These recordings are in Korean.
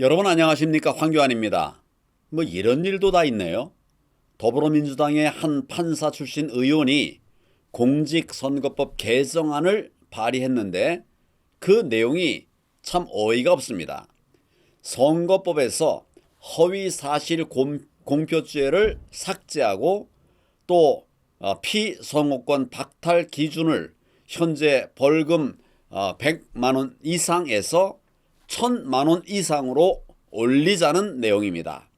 여러분 안녕하십니까 황교안입니다. 뭐 이런 일도 다 있네요. 더불어민주당의 한 판사 출신 의원이 공직선거법 개정안을 발의했는데 그 내용이 참 어이가 없습니다. 선거법에서 허위 사실 공- 공표죄를 삭제하고 또 어, 피선거권 박탈 기준을 현재 벌금 어, 100만 원 이상에서 1000만 원 이상으로 올리자는 내용입니다.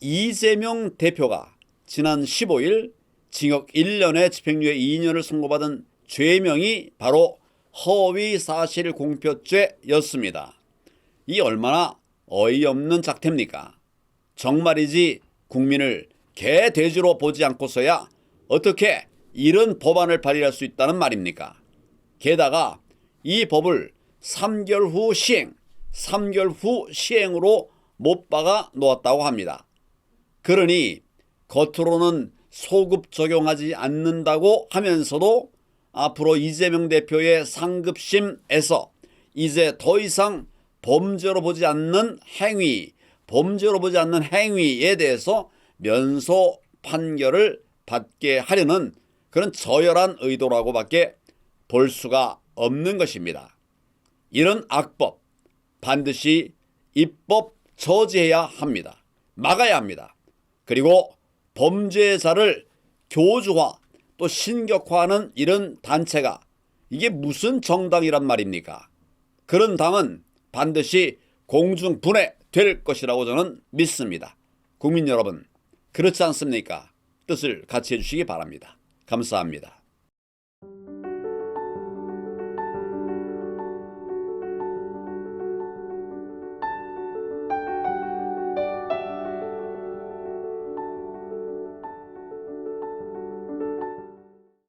이재명 대표가 지난 15일 징역 1년에 집행유예 2년을 선고받은 죄명이 바로 허위 사실 공표죄였습니다. 이 얼마나 어이없는 작태입니까? 정말이지 국민을 개돼지로 보지 않고서야 어떻게 이런 법안을 발의할 수 있다는 말입니까? 게다가 이 법을 3개월 후 시행, 3개월 후 시행으로 못 박아 놓았다고 합니다. 그러니 겉으로는 소급 적용하지 않는다고 하면서도 앞으로 이재명 대표의 상급심에서 이제 더 이상 범죄로 보지 않는 행위, 범죄로 보지 않는 행위에 대해서 면소 판결을 받게 하려는 그런 저열한 의도라고밖에 볼 수가 없는 것입니다. 이런 악법 반드시 입법 저지해야 합니다. 막아야 합니다. 그리고 범죄자를 교주화 또 신격화하는 이런 단체가 이게 무슨 정당이란 말입니까? 그런 당은 반드시 공중 분해 될 것이라고 저는 믿습니다. 국민 여러분, 그렇지 않습니까? 뜻을 같이 해주시기 바랍니다. 감사합니다.